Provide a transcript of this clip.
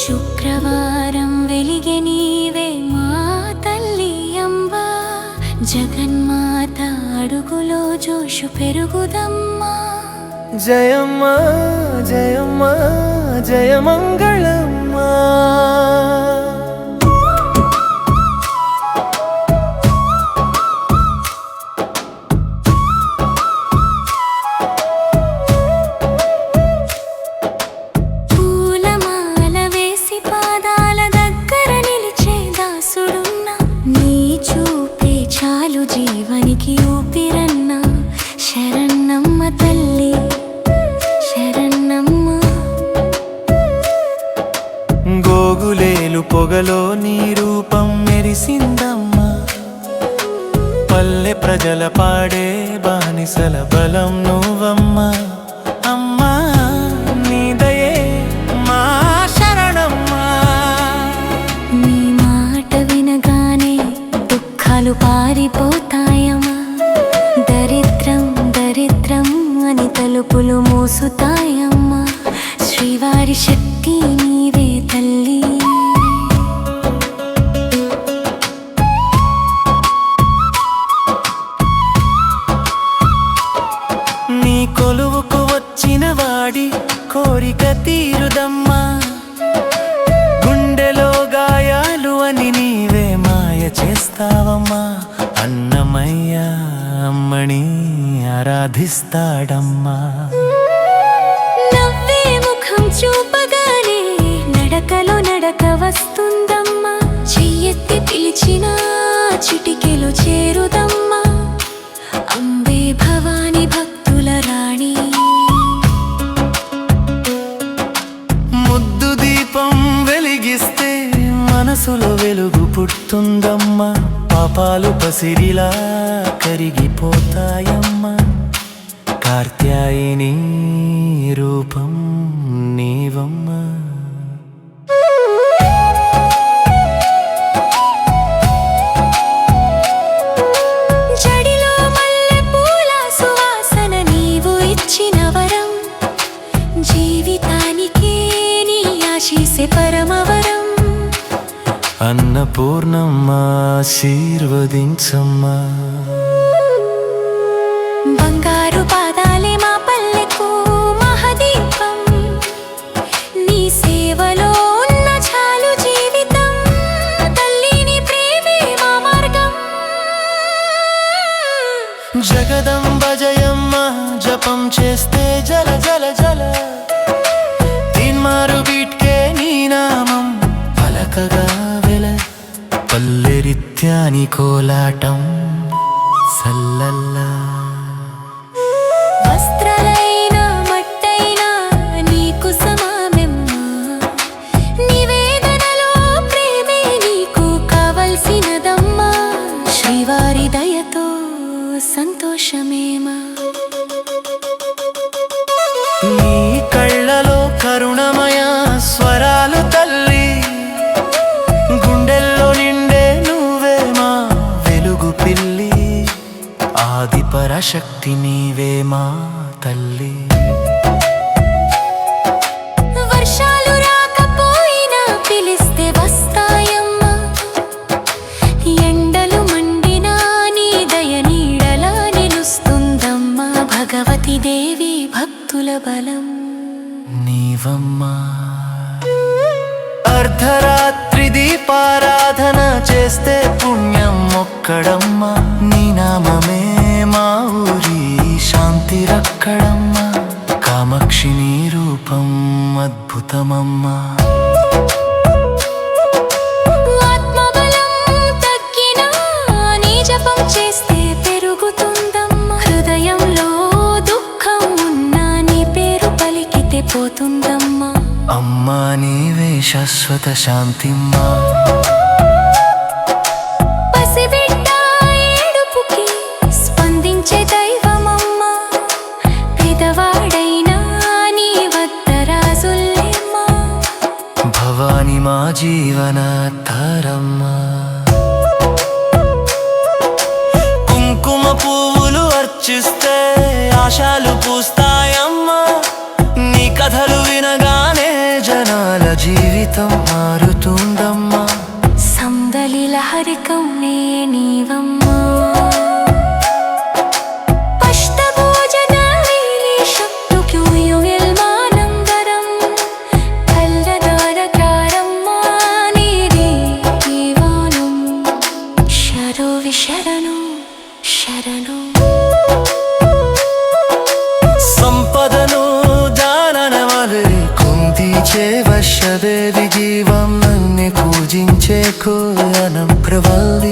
శుక్రవారం వెలిగే నీవే మా తల్లి అంబా. జగన్మాత అడుగులో జోషు పెరుగుదమ్మా. జయమ్మా జయమ్మా జయమంగళమ్మా. జీవనికి ఊపిరన్న శరణమ్మ తల్లి శరణమ్మ. గోగులేలు పొగలో నీ రూపం మెరిసిందమ్మా. పల్లె ప్రజల పాడే బానిసల బలం నువ్వమ్మా. దుఃఖాలు పారిపోతాయమా దరిద్రం దరిద్రం అని తలుపులు మూసుతాయమ్మా. శ్రీవారి శక్తి నీవే తల్లి. నీ కొలువుకు వచ్చిన వాడి కోరిక తీరుదమ్మా. అమ్మని ఆరాధిస్తాడమ్మా. నవ్వే ముఖం చూపగానే నడకలో నడక వస్తుందమ్మా. చెయ్యెత్తి పిలిచిన మనసులో వెలుగు పుట్టుందమ్మా పాపాలు పసిరిలా కరిగిపోతాయమ్మా. కార్త్యాయిని రూపం నీవమ్మా. నీవు జీవితానికే నీ ఆశీసే పరమవరం. అన్నపూర్ణమ్మా ఆశీర్వదించమ్మా. బంగారు పాదాలే మా పల్లెకు మహదీపం. నీ సేవలో ఉన్న చాలు జీవితం తల్లిని ప్రేమే మా మార్గం. జగదంబ జయమ్మ జపం చేస్తే జల జల జల. తీన్మారు బీట్కే నీ నామం పలకగా పల్లెరిత్యాని కోలాటం సల్లల్లా. వస్త్రాలైన పరశక్తి నీవే మా తల్లి. వర్షాలు రాకపోయినా పిలిస్తే వస్తాయమ్మా. ఎండలు మండినా నీ దయ నీడలా నిలుస్తుందమ్మా. భగవతి దేవి భక్తుల బలం. నీవమ్మా. అర్ధరాత్రి దీపారాధన చేస్తే పుణ్యం ఒక్కడమ్మా. జపం చేస్తే పెరుగుతుందమ్మా. హృదయంలో దుఃఖం ఉన్నా నీ పేరు పలికితే పోతుందమ్మా. అమ్మా నీవే శాశ్వత శాంతిమ్మా. జీవన కుంకుమ పువ్వులు అర్చిస్తే ఆశాలు పూస్తాయమ్మా. నీ కథలు వినగానే జనాల జీవితం మారుతుందమ్మా. సందలి లహరికం నే నీవమ్మా పూజించే వర్షదేవి జీవం నన్ను పూజించే కోయనం ప్రవల్లి